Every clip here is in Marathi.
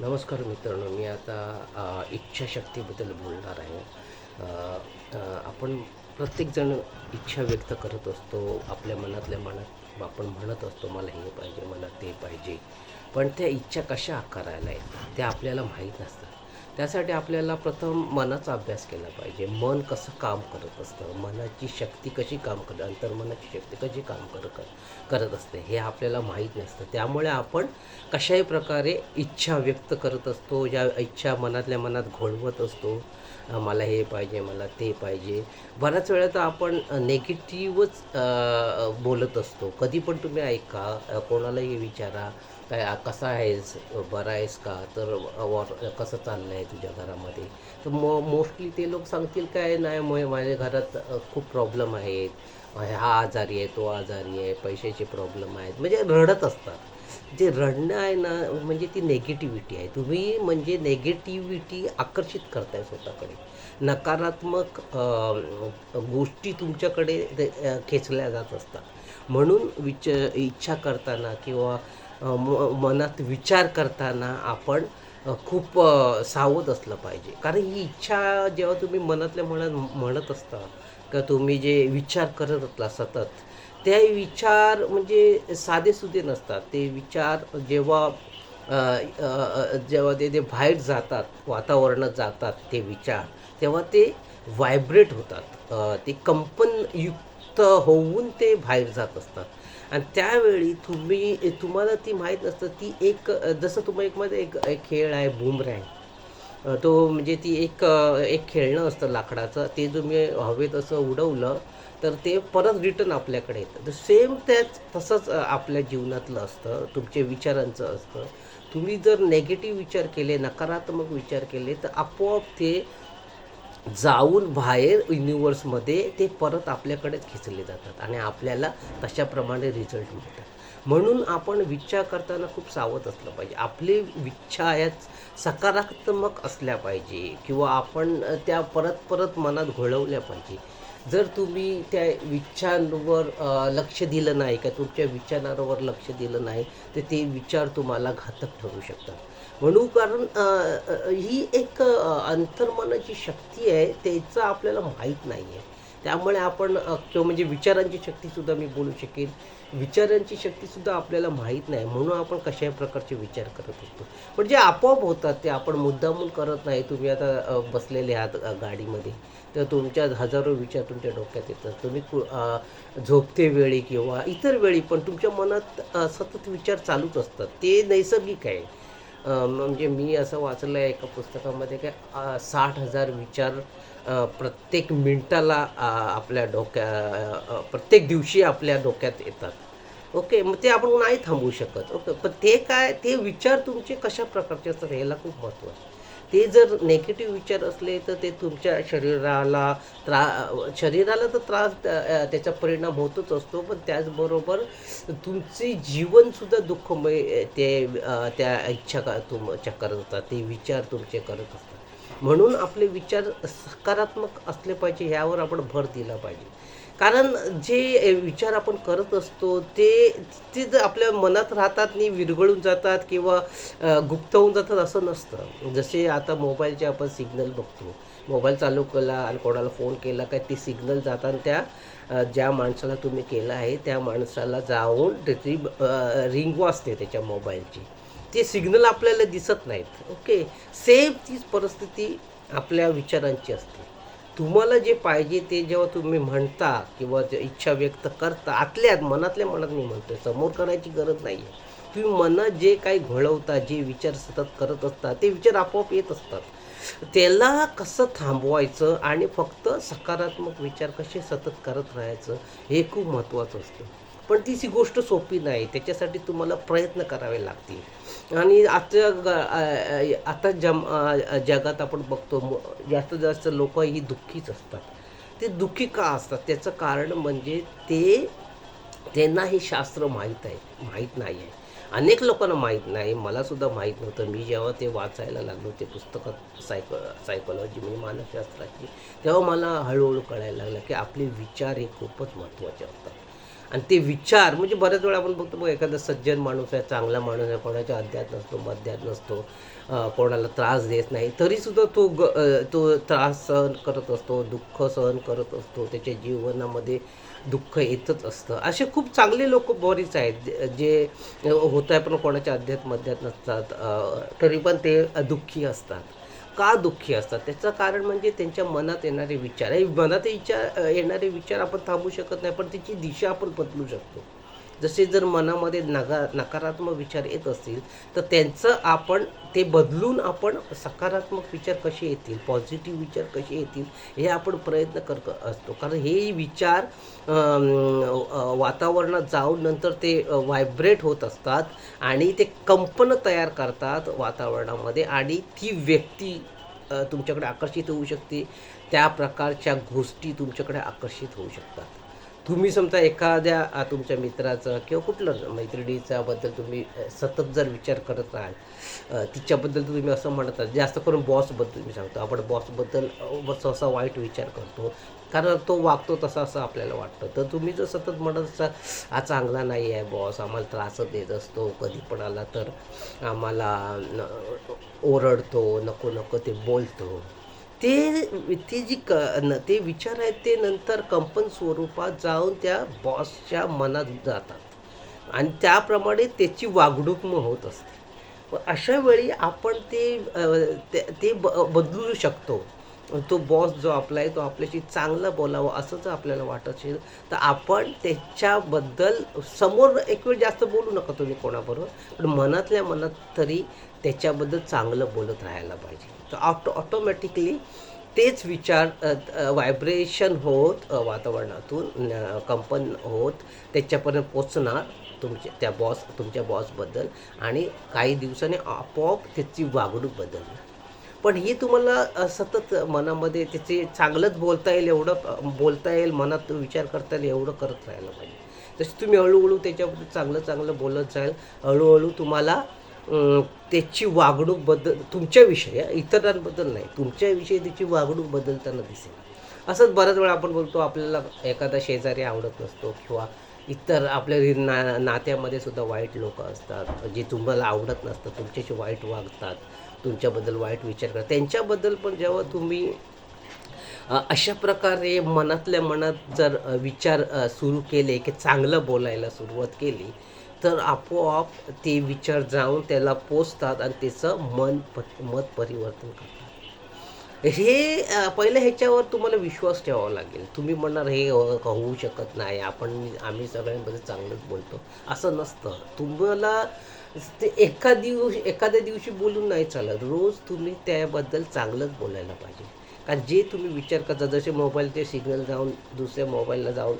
नमस्कार मित्रांनो मी आता इच्छाशक्तीबद्दल बोलणार आहे. आपण प्रत्येकजण इच्छा व्यक्त करत असतो आपल्या मनातल्या मनात आपण म्हणत असतो मला हे पाहिजे मला ते पाहिजे. पण त्या इच्छा कशा आकारायला आहेत त्या आपल्याला माहीत नसतात. त्यासाठी आपल्याला प्रथम मनाचा अभ्यास केला पाहिजे. मन कसं काम करत असतं? मनाची शक्ती कशी काम करत अंतर्मनाची शक्ती कशी काम कर करत असते? हे आपल्याला माहीत नसतं. त्यामुळे आपण कशाही प्रकारे इच्छा व्यक्त करत असतो ज्या इच्छा मनातल्या मनात घोळवत असतो मला हे पाहिजे मला ते पाहिजे. बऱ्याच वेळा तर आपण नेगेटिव्हच बोलत असतो. कधी पण तुम्ही ऐका कोणालाही विचारा काय कसा आहेस? बरा आहेस का? तर वॉर कसं चाललं आहे तुझ्या घरामध्ये? तर मो मोस्टली ते लोक सांगतील काय नाही मग माझ्या घरात खूप प्रॉब्लेम आहेत. हा आजारी आहे तो आजारी आहे पैशाचे प्रॉब्लेम आहेत. म्हणजे रडत असतात. जे रडणं आहे ना म्हणजे ती नेगेटिव्हिटी आहे. तुम्ही म्हणजे नेगेटिव्हिटी आकर्षित करताय स्वतःकडे. नकारात्मक गोष्टी तुमच्याकडे ते, खेचल्या जात असतात. म्हणून विच इच्छा करताना किंवा मनात विचार करताना आपण खूप सावध असलं पाहिजे. कारण ही इच्छा जेव्हा तुम्ही मनातल्या मनात म्हणत असता का तुम्ही जे विचार करत असला सतत ते विचार म्हणजे साधेसुधे नसतात. ते विचार जेव्हा जेव्हा ते ते बाहेर जातात वातावरणात जातात ते विचार तेव्हा ते व्हायब्रेट होतात. ते कंपनयुक्त होऊन ते बाहेर जात असतात. आणि त्यावेळी तुम्ही तुम्हाला ती माहीत नसतं ती एक जसं तुम्ही एक मध्ये एक खेळ आहे बूमरँग तो म्हणजे ती एक एक खेळणं असतं लाकडाचं ते तुम्ही हवेत असं उडवलं तर ते परत रिटर्न आपल्याकडे येतं. तर सेम त्याच तसंच आपल्या जीवनातलं असतं तुमच्या विचारांचं असतं. तुम्ही जर नेगेटिव्ह विचार केले नकारात्मक विचार केले तर आपोआप ते जाऊन बाहेर युनिवर्समध्ये ते परत आपल्याकडेच खेचले जातात आणि आपल्याला तशाप्रमाणे रिझल्ट मिळतात. म्हणून आपण विचार करताना खूप सावध असलं पाहिजे. आपली इच्छा याच सकारात्मक असल्या पाहिजे किंवा आपण त्या परत परत मनात घोळवल्या पाहिजे. जर तुम्ही त्या विचारांवर लक्ष दिलं नाही का तुमच्या विचारांवर लक्ष दिलं नाही तर ते विचार तुम्हाला घातक ठरू शकतात. म्हणून कारण ही एक अंतर्मनाची शक्ती आहे त्याचं आपल्याला माहीत नाही आहे त्यामुळे आपण किंवा म्हणजे विचारांची शक्तीसुद्धा मी बोलू शकेन. विचारांची शक्तीसुद्धा आपल्याला माहीत नाही. म्हणून आपण कशाही प्रकारचे विचार करत असतो. पण जे आपोआप होतात ते आपण मुद्दामून करत नाही. तुम्ही आता बसलेले आहात गाडीमध्ये. तर तुमच्या हजारो विचार तुमच्या डोक्यात येतात. तुम्ही कु- झोपते वेळी किंवा इतर वेळी पण तुमच्या मनात सतत विचार चालूच असतात. ते नैसर्गिक आहे. म्हणजे मी असं वाचलं आहे एका पुस्तकामध्ये काय साठ हजार विचार प्रत्येक मिनटाला आपल्या डोक्या प्रत्येक दिवशी आपल्या डोक्यात येतात. ओके मग ते आपण नाही थांबवू शकत. ओके पण ते काय ते विचार तुमचे कशा प्रकारचे असतात ह्याला खूप महत्त्व आहे. ते जर नेगेटिव्ह विचार असले तर ते तुमच्या शरीराला त्रा शरीराला तर त्रास त्याचा परिणाम होतच असतो पण त्याचबरोबर तुमचे जीवनसुद्धा दुःखमय ते त्या इच्छा का तुमच्या करत असतात ते विचार तुमचे करत असतात. म्हणून आपले विचार सकारात्मक असले पाहिजे ह्यावर आपण भर दिला पाहिजे. कारण जे विचार आपण करत असतो ते ते जर आपल्या मनात राहतात आणि विरघळून जातात किंवा गुप्त होऊन जातात असं नसतं. जसे आता मोबाईलचे आपण सिग्नल बघतो. मोबाईल चालू केला आणि कोणाला फोन केला काय ते सिग्नल जाताना त्या ज्या माणसाला तुम्ही केला आहे त्या माणसाला जाऊन त्याची रिंग वाजते त्याच्या मोबाईलची. ते सिग्नल आपल्याला दिसत नाहीत. ओके सेम तीच परिस्थिती आपल्या विचारांची असते. तुम्हाला जे पाहिजे ते जेव्हा तुम्ही म्हणता किंवा जे इच्छा व्यक्त करता आतल्या मनातल्या मनात मी म्हणतोय. समोर करायची गरज नाही आहे तुम्ही मनात जे काही घोळवता जे विचार सतत करत असता ते विचार आपोआप येत असतात. त्याला कसं थांबवायचं आणि फक्त सकारात्मक विचार कसे सतत करत राहायचं हे खूप महत्त्वाचं असतं. पण ती ती गोष्ट सोपी नाही. त्याच्यासाठी तुम्हाला प्रयत्न करावे लागतील. आणि आजच्या आता जम जगात आपण बघतो जास्तीत जास्त लोक ही दुःखीच असतात. ते दुःखी का असतात? त्याचं कारण म्हणजे ते त्यांना हे शास्त्र माहीत आहे माहीत नाही आहे. अनेक लोकांना माहीत नाही. मलासुद्धा माहीत नव्हतं. मी जेव्हा ते वाचायला लागलो ते पुस्तकात सायको सायकोलॉजी म्हणजे मानसशास्त्राची तेव्हा मला हळूहळू कळायला लागलं की आपले विचार हे खूपच महत्त्वाचे असतात. आणि ते विचार म्हणजे बऱ्याच वेळा आपण बघतो बघ एखादा सज्जन माणूस आहे चांगला माणूस आहे कोणाच्या अध्यात नसतो मध्यात नसतो कोणाला त्रास देत नाही तरीसुद्धा तो ग तो त्रास सहन करत असतो दुःख सहन करत असतो त्याच्या जीवनामध्ये दुःख येतच असतं. असे खूप चांगले लोक बरीच आहेत जे- होत आहे पण कोणाच्या अध्यात मध्यात नसतात तरी पण ते दुःखी असतात. का दुःखी असतात? त्याचं कारण म्हणजे त्यांच्या मनात येणारे विचार. हे मनात विचार येणारे विचार आपण थांबू शकत नाही पण त्याची दिशा आपण बदलू शकतो. जसे जर मनामध्ये नगा नकारात्मक विचार येत असतील तर त्यांचं आपण ते बदलून आपण सकारात्मक विचार कसे येतील पॉझिटिव्ह विचार कसे येतील हे आपण प्रयत्न करत असतो. कारण हे विचार वातावरणात जाऊन नंतर ते व्हायब्रेट होत असतात आणि ते कंपन तयार करतात वातावरणामध्ये आणि ती व्यक्ती तुमच्याकडे आकर्षित होऊ शकते. त्या प्रकारच्या गोष्टी तुमच्याकडे आकर्षित होऊ शकतात. तुम्ही समजा एखाद्या तुमच्या मित्राचं किंवा कुठलं मैत्रिणीच्याबद्दल तुम्ही सतत जर विचार करत राहाल तिच्याबद्दल तिच्याबद्दल तुम्ही असं म्हणत जास्त करून बॉसबद्दल मी सांगतो. आपण बॉसबद्दल सहसा वाईट विचार करतो. कारण तो वागतो तसा असं आपल्याला वाटतं. तर तुम्ही जर सतत म्हणत असा हा चांगला नाही आहे बॉस आम्हाला त्रासच देत असतो कधी पण आला तर आम्हाला न- ओरडतो नको नको ते बोलतो. ते ते जी क न ते विचार आहेत ते नंतर कंपन स्वरूपात जाऊन त्या बॉसच्या मनात जातात. आणि त्याप्रमाणे त्याची वागणूक मग होत असते. अशा वेळी आपण ते ते- ते ब बदलू शकतो. तो बॉस जो आपला आहे तो आपल्याशी चांगला बोलावा असं जर आपल्याला वाटत असेल तर आपण त्याच्याबद्दल समोर एक वेळ जास्त बोलू नका तुम्ही कोणाबरोबर. पण मनातल्या मनात तरी त्याच्याबद्दल चांगलं बोलत राहायला पाहिजे. तर ऑटो ऑटोमॅटिकली तेच विचार व्हायब्रेशन होत वातावरणातून कंपन होत त्याच्यापर्यंत पोचणार तुमच्या त्या बॉस तुमच्या बॉसबद्दल आणि काही दिवसांनी आपोआप त्याची वागणूक बदलणार. पण ही तुम्हाला सतत मनामध्ये त्याचे चांगलंच बोलता येईल एवढं बोलता येईल मनात विचार करता येईल एवढं करत राहायला पाहिजे. तसे तुम्ही हळूहळू त्याच्याबद्दल चांगलं चांगलं बोलत जाईल हळूहळू तुम्हाला त्याची वागणूक बदल तुमच्याविषयी इतरांबद्दल नाही तुमच्याविषयी त्याची वागणूक बदलताना दिसेल. असंच बऱ्याच वेळा आपण बोलतो आपल्याला एखादा शेजारी आवडत नसतो किंवा इतर आपल्या ना नात्यामध्ये सुद्धा वाईट लोक असतात जे तुम्हाला आवडत नसतं तुमच्याशी वाईट वागतात. तुमच्याबद्दल वाईट विचार करतात त्यांच्याबद्दल पण जेव्हा तुम्ही अशा प्रकारे मनातल्या मनात जर विचार सुरू केले की चांगलं बोलायला सुरुवात केली तर आपोआप ते विचार जाऊन त्याला पोचतात आणि त्याचं मन प मत परिवर्तन करतात. हे पहिलं ह्याच्यावर तुम्हाला विश्वास ठेवावा लागेल. तुम्ही म्हणणार हे होऊ शकत नाही. आपण आम्ही सगळ्यांमध्ये चांगलंच बोलतो. असं नसतं. तुम्हाला ते एका दिवशी एखाद्या दिवशी बोलून नाही चालत. रोज तुम्ही त्याबद्दल चांगलंच बोलायला पाहिजे. कारण जे तुम्ही विचार करता जसे मोबाईलचे सिग्नल जाऊन दुसऱ्या मोबाईलला जाऊन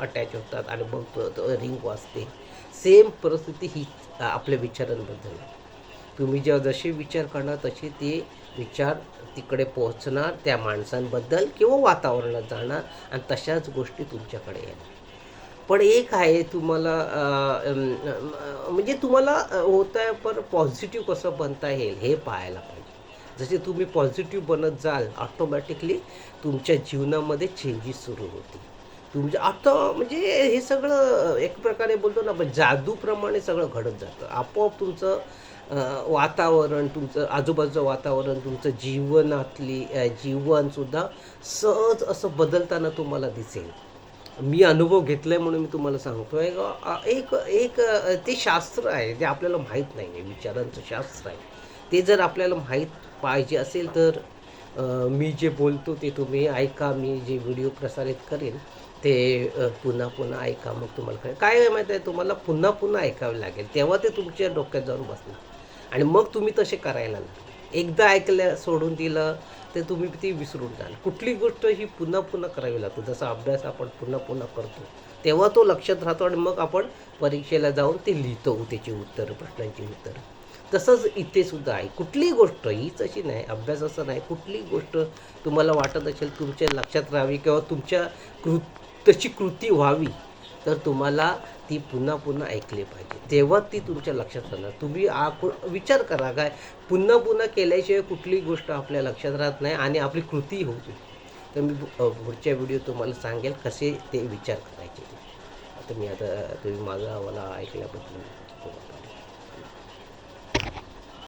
अटॅच होतात आणि बघतो रिंग वाजते. सेम परिस्थिती ही आपल्या विचारांबद्दल आहे. तुम्ही जेव्हा जसे विचार करणार तसे ते विचार तिकडे पोहोचणार त्या माणसांबद्दल किंवा वातावरणात जाणार आणि तशाच गोष्टी तुमच्याकडे येणार. पण एक आहे तुम्हाला म्हणजे तुम्हाला होत आहे पण पॉझिटिव्ह कसं बनता येईल हे पाहायला पाहिजे. जसे तुम्ही पॉझिटिव्ह बनत जाल ऑटोमॅटिकली तुमच्या जीवनामध्ये चेंजेस सुरू होतील. तुमच्या आता म्हणजे हे सगळं एक प्रकारे बोलतो ना आपण जादूप्रमाणे सगळं घडत जातं. आपोआप तुमचं वातावरण तुमचं आजूबाजूचं वातावरण तुमचं जीवनातली जीवनसुद्धा सहज असं बदलताना तुम्हाला दिसेल. मी अनुभव घेतलाय म्हणून मी तुम्हाला सांगतो आहे एक एक ते शास्त्र आहे जे आपल्याला माहीत नाही आहे विचारांचं शास्त्र आहे. ते जर आपल्याला माहीत पाहिजे असेल तर मी जे बोलतो ते तुम्ही ऐका मी जे व्हिडिओ प्रसारित करेन ते पुन्हा पुन्हा ऐका मग तुम्हाला काय काय माहीत आहे तुम्हाला पुन्हा पुन्हा ऐकावं लागेल. तेव्हा ते तुमच्या डोक्यात जाऊन बसणार. आणि मग तुम्ही तसे करायला लागले. एकदा ऐकलं सोडून दिलं तर तुम्ही ती विसरून जाल. कुठली गोष्ट ही पुन्हा पुन्हा करावी लागते. जसा अभ्यास आपण पुन्हा पुन्हा करतो तेव्हा तो लक्षात राहतो आणि मग आपण परीक्षेला जाऊन ते लिहितो त्याची उत्तरं प्रश्नांची उत्तरं. तसंच इथे सुद्धा आहे. कुठलीही गोष्ट हीच अशी नाही अभ्यास असं नाही. कुठलीही गोष्ट तुम्हाला वाटत असेल तुमच्या लक्षात राहावी किंवा तुमच्या कृ तशी कृती व्हावी तर तुम्हाला ती पुन्हा पुन्हा ऐकली पाहिजे. तेव्हा ती तुमच्या लक्षात राहणार. तुम्ही आ विचार करा काय? पुन्हा पुन्हा केल्याशिवाय कुठलीही गोष्ट आपल्या लक्षात राहत नाही आणि आपली कृती होती तर मी पुढच्या व्हिडिओ तुम्हाला सांगेल कसे ते विचार करायचे. आता मी आता तुम्ही माझा मला ऐकल्याबद्दल